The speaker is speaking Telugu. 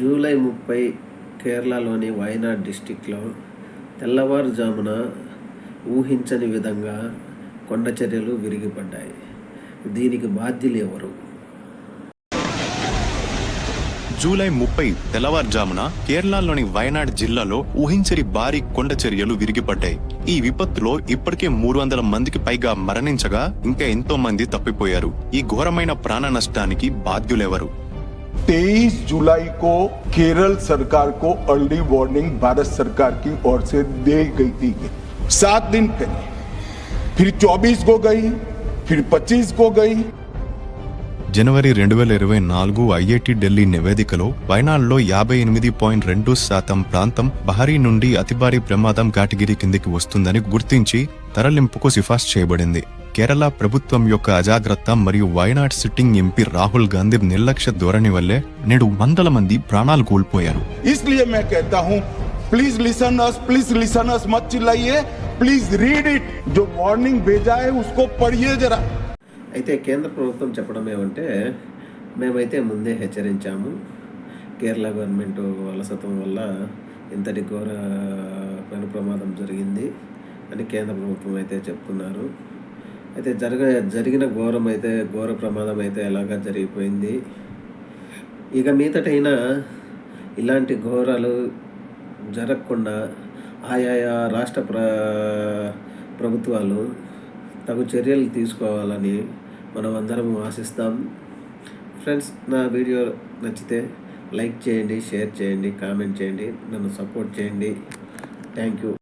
జూలై ముప్పై కేరళలోని వయనాడ్ డిస్టిక్లో తెల్లవారుజామున ఊహించని విధంగా కొండ చర్యలు విరిగిపడ్డాయి. దీనికి బాధ్యులు ఎవరు జూలై ముప్పై తెల్లవారుజామున కేరళలోని వయనాడ్ జిల్లాలో ఊహించని భారీ కొండ చర్యలు విరిగిపడ్డాయి. ఈ విపత్తులో ఇప్పటికే మూడు వందల మందికి పైగా మరణించగా ఇంకా ఎంతో మంది తప్పిపోయారు. ఈ ఘోరమైన ప్రాణ నష్టానికి బాధ్యులెవరు? 23 जुलाई को केरल सरकार को अर्ली वार्निंग भारत सरकार की ओर से दी गई थी सात दिन पहले फिर 24 को गई फिर 25 को गई జనవరి రెండు వేల ఇరవై నాలుగు ఐఐటి ఢిల్లీ నివేదికలో వైనాడ్లో యాభై ఎనిమిది పాయింట్ రెండు శాతం ప్రాంతం బహరీ నుండి అతి భారీ ప్రమాదం కేటగిరీ కిందికి వస్తుందని గుర్తించి తరలింపుకు సిఫార్సు చేయబడింది కేరళ ప్రభుత్వం యొక్క అజాగ్రత్త మరియు వైనాడ్ సిట్టింగ్ ఎంపీ రాహుల్ గాంధీ నిర్లక్ష్య ధోరణి వల్లే నేడు వందల మంది ప్రాణాలు కోల్పోయారు इसलिए मैं कहता हूं please listen us please listen us मत चिल्लाइए प्लीज रीड इट जो वार्निंग भेजा है उसको पढ़िए जरा అయితే కేంద్ర ప్రభుత్వం చెప్పడం ఏమంటే మేమైతే ముందే హెచ్చరించాము కేరళ గవర్నమెంట్ అలసత్వం వల్ల ఇంతటి ఘోర పెను ప్రమాదం జరిగింది అని కేంద్ర ప్రభుత్వం అయితే చెప్తున్నారు అయితే జరగ జరిగిన ఘోరం అయితే ఘోర ప్రమాదం అయితే ఎలాగా జరిగిపోయింది? ఇక మీదటైనా ఇలాంటి ఘోరాలు జరగకుండా ఆయా రాష్ట్ర ప్ర ప్రభుత్వాలు తగు చర్యలు తీసుకోవాలని మనం అందరం ఆశిస్తాం. ఫ్రెండ్స్ నా వీడియో నచ్చితే లైక్ చేయండి షేర్ చేయండి కామెంట్ చేయండి నన్ను సపోర్ట్ చేయండి. Thank you.